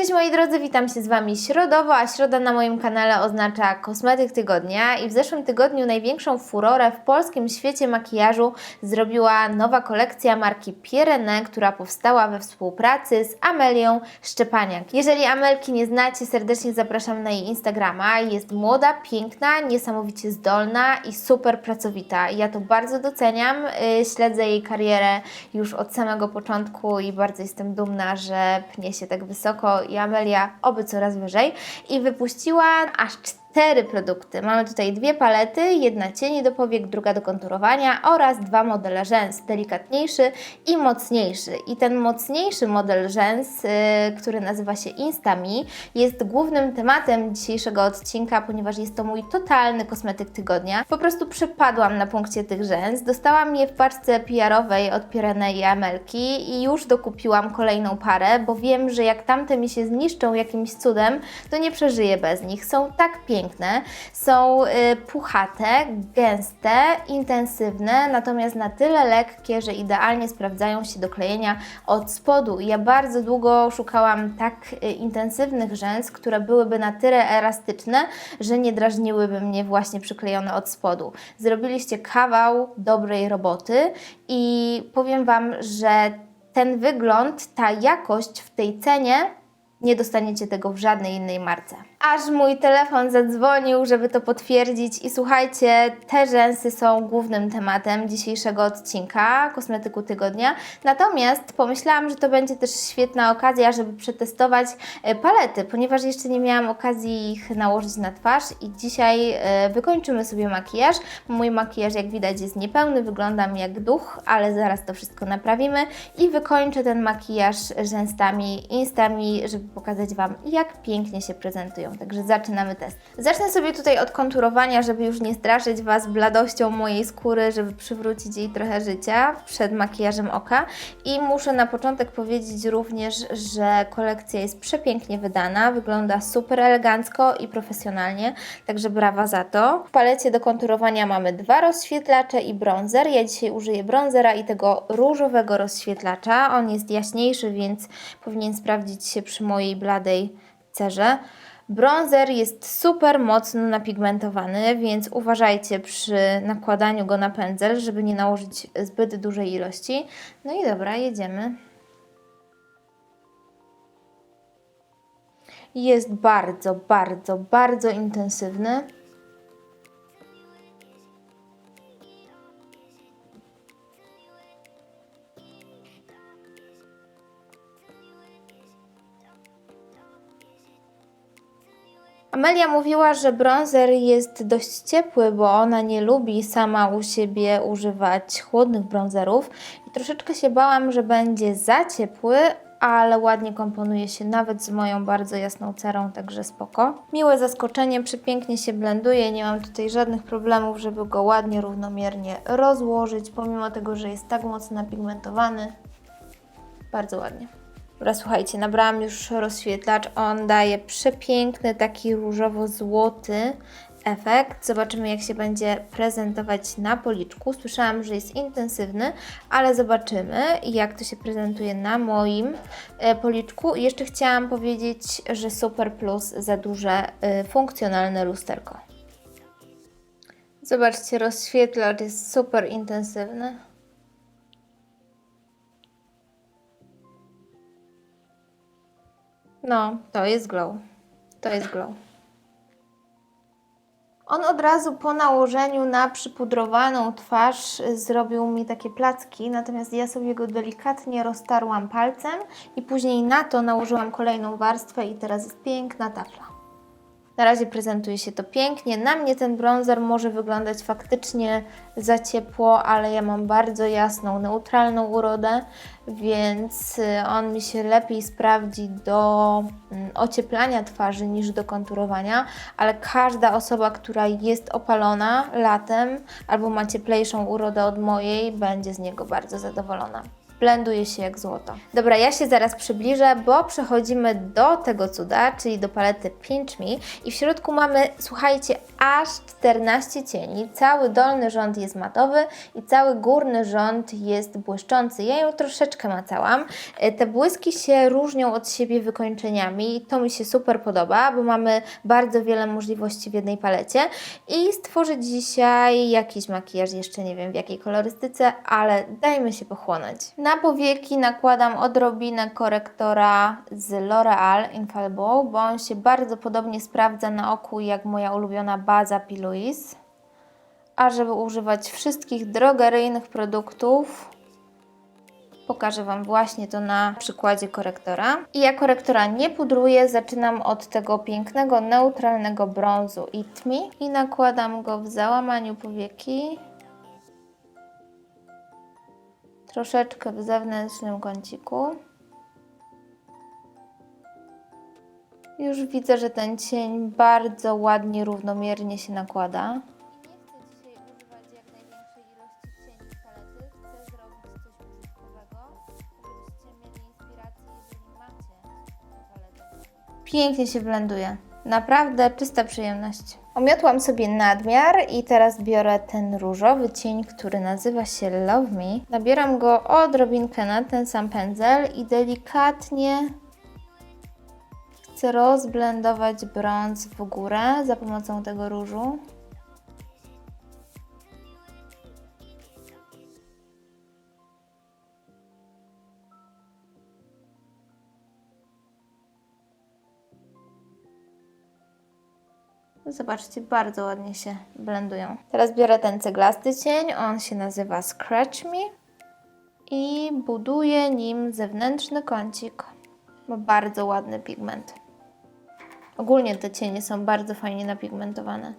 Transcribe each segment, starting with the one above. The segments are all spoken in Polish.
Cześć moi drodzy, witam się z Wami środowo, a środa na moim kanale oznacza kosmetyk tygodnia i w zeszłym tygodniu największą furorę w polskim świecie makijażu zrobiła nowa kolekcja marki Pierre, która powstała we współpracy z Amelią Szczepaniak. Jeżeli Amelki nie znacie, serdecznie zapraszam na jej Instagrama. Jest młoda, piękna, niesamowicie zdolna i super pracowita. Ja to bardzo doceniam, yy, śledzę jej karierę już od samego początku i bardzo jestem dumna, że pnie się tak wysoko i Amelia oby coraz wyżej i wypuściła aż cztery produkty. Mamy tutaj dwie palety, jedna cieni do powiek, druga do konturowania oraz dwa modele rzęs, delikatniejszy i mocniejszy. I ten mocniejszy model rzęs, yy, który nazywa się Instami, jest głównym tematem dzisiejszego odcinka, ponieważ jest to mój totalny kosmetyk tygodnia. Po prostu przepadłam na punkcie tych rzęs. Dostałam je w paczce PR-owej od Pirene i Amelki i już dokupiłam kolejną parę, bo wiem, że jak tamte mi się zniszczą jakimś cudem, to nie przeżyję bez nich. Są tak piękne, są y, puchate, gęste, intensywne, natomiast na tyle lekkie, że idealnie sprawdzają się do klejenia od spodu. Ja bardzo długo szukałam tak y, intensywnych rzęs, które byłyby na tyle elastyczne, że nie drażniłyby mnie właśnie przyklejone od spodu. Zrobiliście kawał dobrej roboty i powiem Wam, że ten wygląd, ta jakość w tej cenie nie dostaniecie tego w żadnej innej marce. Aż mój telefon zadzwonił, żeby to potwierdzić i słuchajcie, te rzęsy są głównym tematem dzisiejszego odcinka kosmetyku tygodnia. Natomiast pomyślałam, że to będzie też świetna okazja, żeby przetestować e, palety, ponieważ jeszcze nie miałam okazji ich nałożyć na twarz i dzisiaj e, wykończymy sobie makijaż. Mój makijaż jak widać jest niepełny, wyglądam jak duch, ale zaraz to wszystko naprawimy i wykończę ten makijaż rzęstami, instami, żeby pokazać Wam jak pięknie się prezentują. Także zaczynamy test. Zacznę sobie tutaj od konturowania, żeby już nie straszyć Was bladością mojej skóry, żeby przywrócić jej trochę życia przed makijażem oka. I muszę na początek powiedzieć również, że kolekcja jest przepięknie wydana, wygląda super elegancko i profesjonalnie, także brawa za to. W palecie do konturowania mamy dwa rozświetlacze i bronzer. Ja dzisiaj użyję bronzera i tego różowego rozświetlacza. On jest jaśniejszy, więc powinien sprawdzić się przy mojej bladej cerze. Bronzer jest super mocno napigmentowany, więc uważajcie przy nakładaniu go na pędzel, żeby nie nałożyć zbyt dużej ilości. No i dobra, jedziemy. Jest bardzo, bardzo, bardzo intensywny. Amelia mówiła, że bronzer jest dość ciepły, bo ona nie lubi sama u siebie używać chłodnych bronzerów i troszeczkę się bałam, że będzie za ciepły, ale ładnie komponuje się nawet z moją bardzo jasną cerą, także spoko. Miłe zaskoczenie, przepięknie się blenduje, nie mam tutaj żadnych problemów, żeby go ładnie, równomiernie rozłożyć, pomimo tego, że jest tak mocno napigmentowany. Bardzo ładnie. Dobra, słuchajcie, nabrałam już rozświetlacz. On daje przepiękny, taki różowo-złoty efekt. Zobaczymy, jak się będzie prezentować na policzku. Słyszałam, że jest intensywny, ale zobaczymy, jak to się prezentuje na moim e, policzku. I jeszcze chciałam powiedzieć, że Super Plus za duże, e, funkcjonalne lusterko. Zobaczcie, rozświetlacz jest super intensywny. No, to jest glow. To jest glow. On od razu po nałożeniu na przypudrowaną twarz zrobił mi takie placki, natomiast ja sobie go delikatnie roztarłam palcem i później na to nałożyłam kolejną warstwę i teraz jest piękna tafla. Na razie prezentuje się to pięknie. Na mnie ten bronzer może wyglądać faktycznie za ciepło, ale ja mam bardzo jasną, neutralną urodę, więc y, on mi się lepiej sprawdzi do mm, ocieplania twarzy niż do konturowania, ale każda osoba, która jest opalona latem albo ma cieplejszą urodę od mojej, będzie z niego bardzo zadowolona. Blenduje się jak złoto. Dobra, ja się zaraz przybliżę, bo przechodzimy do tego cuda, czyli do palety Pinch Me i w środku mamy, słuchajcie, aż 14 cieni. Cały dolny rząd jest matowy i cały górny rząd jest błyszczący. Ja ją troszeczkę macałam. E, Te błyski się różnią od siebie wykończeniami i to mi się super podoba, bo mamy bardzo wiele możliwości w jednej palecie i stworzę dzisiaj jakiś makijaż, jeszcze nie wiem w jakiej kolorystyce, ale dajmy się pochłonąć. Na powieki nakładam odrobinę korektora z L'Oreal Infallible, bo on się bardzo podobnie sprawdza na oku jak moja ulubiona baza P. Louise. A żeby używać wszystkich drogeryjnych produktów, Pokażę Wam właśnie to na przykładzie korektora. I ja korektora nie pudruję, zaczynam od tego pięknego, neutralnego brązu It Me i nakładam go w załamaniu powieki. Troszeczkę w zewnętrznym kąciku. Już widzę, że ten cień bardzo ładnie, równomiernie się nakłada. Nie chcę dzisiaj używać jak największej ilości cieni z palety. Chcę zrobić coś użytkowego, żebyście mieli inspirację, jeżeli macie paletę. Pięknie się blenduje. Naprawdę czysta przyjemność. Omiotłam sobie nadmiar i teraz biorę ten różowy cień, który nazywa się Love Me. Nabieram go odrobinkę na ten sam pędzel i delikatnie chcę rozblendować brąz w górę za pomocą tego różu. Zobaczcie, bardzo ładnie się blendują. Teraz biorę ten ceglasty cień, on się nazywa Scratch Me i buduję nim zewnętrzny kącik. Ma bardzo ładny pigment. Ogólnie te cienie są bardzo fajnie napigmentowane.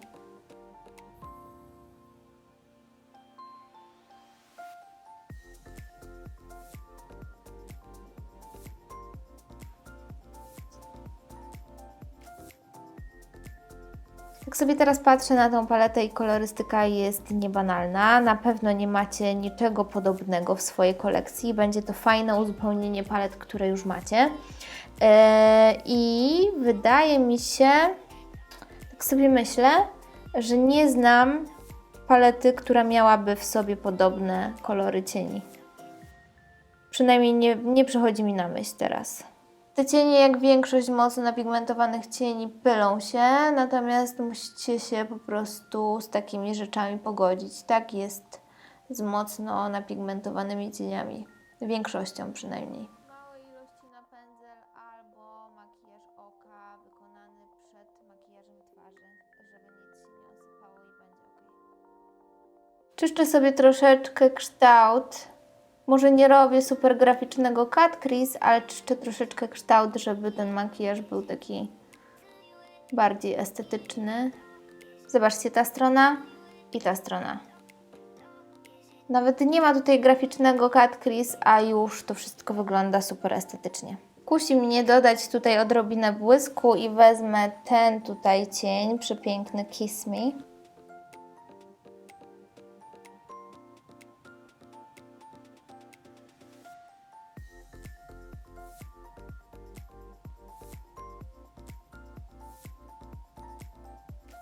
Sobie teraz patrzę na tą paletę i kolorystyka jest niebanalna, na pewno nie macie niczego podobnego w swojej kolekcji. Będzie to fajne uzupełnienie palet, które już macie. Eee, I wydaje mi się, tak sobie myślę, że nie znam palety, która miałaby w sobie podobne kolory cieni. Przynajmniej nie, nie przychodzi mi na myśl teraz. Te cienie, jak większość mocno napigmentowanych cieni, pylą się, natomiast musicie się po prostu z takimi rzeczami pogodzić. Tak jest z mocno napigmentowanymi cieniami. Większością przynajmniej. Małe ilości na pędzel albo makijaż oka wykonany przed makijażem twarzy, żeby nic się nie osypało i będzie ok. Czyszczę sobie troszeczkę kształt może nie robię super graficznego cut crease, ale czyszczę troszeczkę kształt, żeby ten makijaż był taki bardziej estetyczny. Zobaczcie, ta strona i ta strona. Nawet nie ma tutaj graficznego cut crease, a już to wszystko wygląda super estetycznie. Kusi mnie dodać tutaj odrobinę błysku i wezmę ten tutaj cień, przepiękny Kiss Me.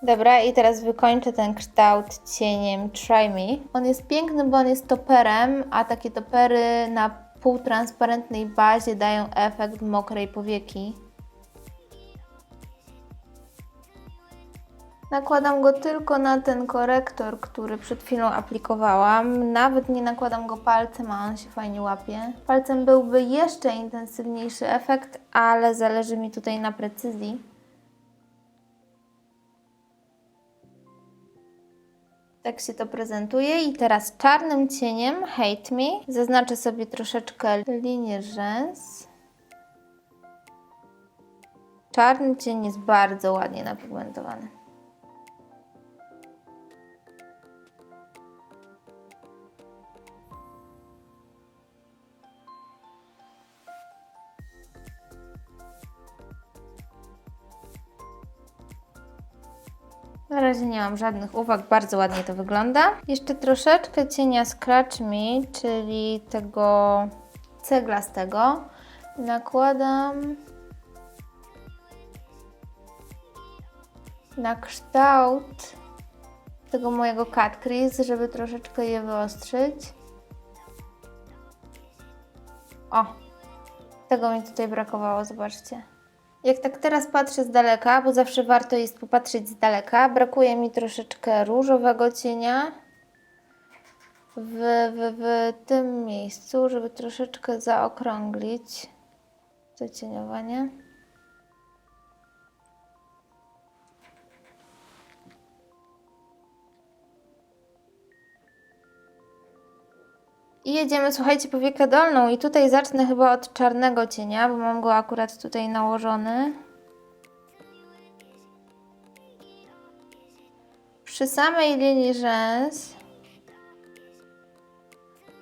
Dobra, i teraz wykończę ten kształt cieniem Try Me. On jest piękny, bo on jest toperem, a takie topery na półtransparentnej bazie dają efekt mokrej powieki. Nakładam go tylko na ten korektor, który przed chwilą aplikowałam. Nawet nie nakładam go palcem, a on się fajnie łapie. Palcem byłby jeszcze intensywniejszy efekt, ale zależy mi tutaj na precyzji. Tak się to prezentuje i teraz czarnym cieniem Hate Me zaznaczę sobie troszeczkę linię rzęs. Czarny cień jest bardzo ładnie napigmentowany. Na razie nie mam żadnych uwag, bardzo ładnie to wygląda. Jeszcze troszeczkę cienia Scratch Me, czyli tego ceglastego. Nakładam na kształt tego mojego cut crease, żeby troszeczkę je wyostrzyć. O, tego mi tutaj brakowało, zobaczcie. Jak tak teraz patrzę z daleka, bo zawsze warto jest popatrzeć z daleka, brakuje mi troszeczkę różowego cienia w, w, w tym miejscu, żeby troszeczkę zaokrąglić to cieniowanie. I jedziemy, słuchajcie, po wiekę dolną i tutaj zacznę chyba od czarnego cienia, bo mam go akurat tutaj nałożony. Przy samej linii rzęs,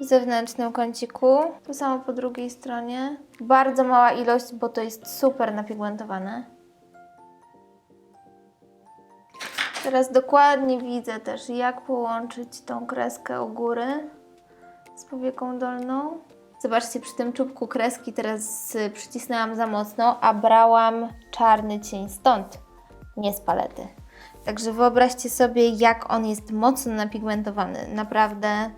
w zewnętrznym kąciku, to samo po drugiej stronie. Bardzo mała ilość, bo to jest super napigmentowane. Teraz dokładnie widzę też, jak połączyć tą kreskę u góry powieką dolną. Zobaczcie, przy tym czubku kreski teraz y, przycisnęłam za mocno, a brałam czarny cień stąd, nie z palety. Także wyobraźcie sobie, jak on jest mocno napigmentowany. Naprawdę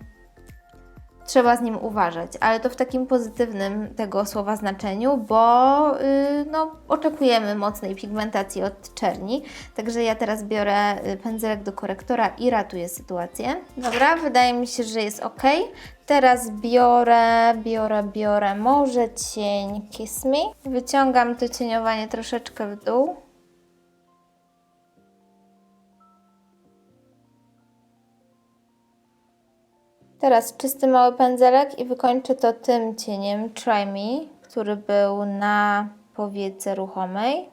trzeba z nim uważać, ale to w takim pozytywnym tego słowa znaczeniu, bo yy, no, oczekujemy mocnej pigmentacji od czerni. Także ja teraz biorę y, pędzelek do korektora i ratuję sytuację. Dobra, wydaje mi się, że jest ok. Teraz biorę, biorę, biorę może cień Kiss Me. Wyciągam to cieniowanie troszeczkę w dół. Teraz czysty mały pędzelek i wykończę to tym cieniem Try Me, który był na powiece ruchomej.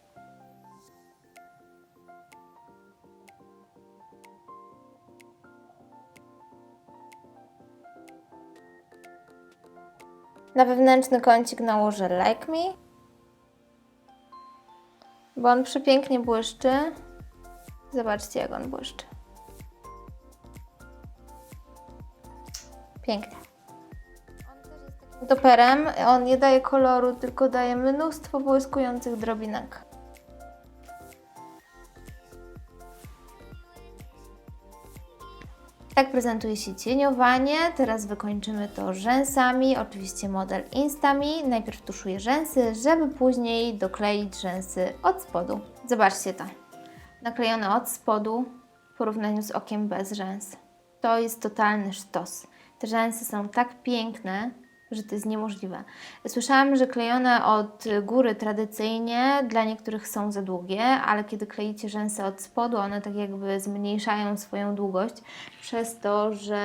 Na wewnętrzny kącik nałożę Like Me, bo on przepięknie błyszczy. Zobaczcie, jak on błyszczy. Pięknie. Toperem. On nie daje koloru, tylko daje mnóstwo błyskujących drobinek. Tak prezentuje się cieniowanie. Teraz wykończymy to rzęsami, oczywiście model Instami. Najpierw tuszuję rzęsy, żeby później dokleić rzęsy od spodu. Zobaczcie to. Naklejone od spodu w porównaniu z okiem bez rzęs. To jest totalny sztos. Te rzęsy są tak piękne, że to jest niemożliwe. Słyszałam, że klejone od góry tradycyjnie dla niektórych są za długie, ale kiedy kleicie rzęsy od spodu, one tak jakby zmniejszają swoją długość przez to, że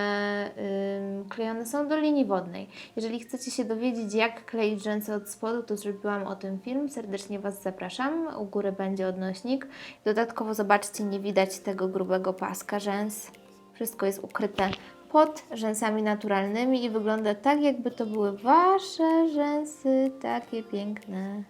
klejone są do linii wodnej. Jeżeli chcecie się dowiedzieć, jak kleić rzęsy od spodu, to zrobiłam o tym film. Serdecznie Was zapraszam. U góry będzie odnośnik. Dodatkowo zobaczcie, nie widać tego grubego paska rzęs. Wszystko jest ukryte pod rzęsami naturalnymi i wygląda tak, jakby to były Wasze rzęsy, takie piękne.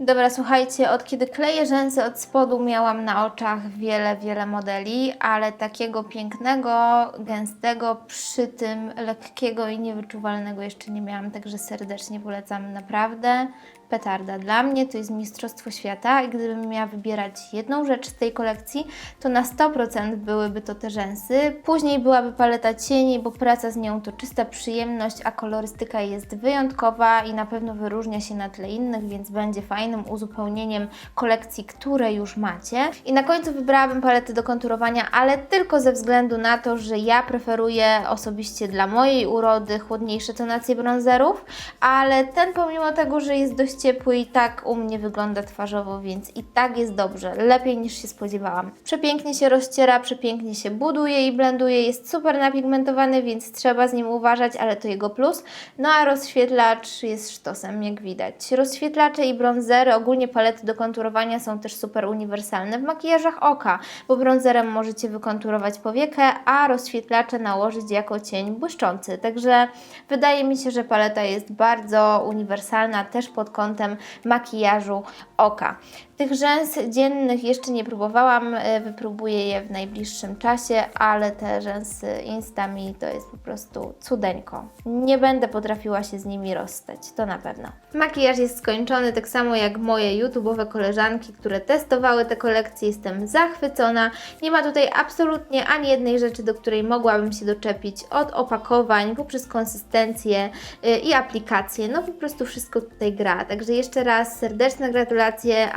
Dobra, słuchajcie, od kiedy kleję rzęsy od spodu miałam na oczach wiele, wiele modeli, ale takiego pięknego, gęstego, przy tym lekkiego i niewyczuwalnego jeszcze nie miałam, także serdecznie polecam naprawdę. Petarda. Dla mnie to jest Mistrzostwo Świata i gdybym miała wybierać jedną rzecz z tej kolekcji, to na 100% byłyby to te rzęsy. Później byłaby paleta cieni, bo praca z nią to czysta przyjemność, a kolorystyka jest wyjątkowa i na pewno wyróżnia się na tle innych, więc będzie fajnym uzupełnieniem kolekcji, które już macie. I na końcu wybrałabym paletę do konturowania, ale tylko ze względu na to, że ja preferuję osobiście dla mojej urody chłodniejsze tonacje bronzerów, ale ten pomimo tego, że jest dość ciepły i tak u mnie wygląda twarzowo, więc i tak jest dobrze, lepiej niż się spodziewałam. Przepięknie się rozciera, przepięknie się buduje i blenduje, jest super napigmentowany, więc trzeba z nim uważać, ale to jego plus. No a rozświetlacz jest sztosem, jak widać. Rozświetlacze i bronzery, ogólnie palety do konturowania są też super uniwersalne w makijażach oka, bo bronzerem możecie wykonturować powiekę, a rozświetlacze nałożyć jako cień błyszczący. Także wydaje mi się, że paleta jest bardzo uniwersalna też pod kątem kątem makijażu oka. Tych rzęs dziennych jeszcze nie próbowałam, e, wypróbuję je w najbliższym czasie, ale te rzęsy Instami to jest po prostu cudeńko. Nie będę potrafiła się z nimi rozstać, to na pewno. Makijaż jest skończony, tak samo jak moje YouTube'owe koleżanki, które testowały te kolekcje. Jestem zachwycona. Nie ma tutaj absolutnie ani jednej rzeczy, do której mogłabym się doczepić, od opakowań, poprzez konsystencję y, i aplikację. No po prostu wszystko tutaj gra. Także jeszcze raz serdeczne gratulacje,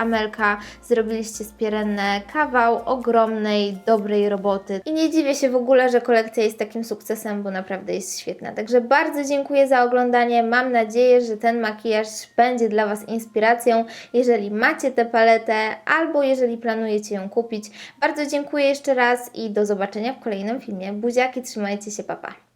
Zrobiliście z Pierenne kawał ogromnej, dobrej roboty. I nie dziwię się w ogóle, że kolekcja jest takim sukcesem, bo naprawdę jest świetna. Także bardzo dziękuję za oglądanie. Mam nadzieję, że ten makijaż będzie dla Was inspiracją, jeżeli macie tę paletę albo jeżeli planujecie ją kupić. Bardzo dziękuję jeszcze raz i do zobaczenia w kolejnym filmie. Buziaki, trzymajcie się, papa.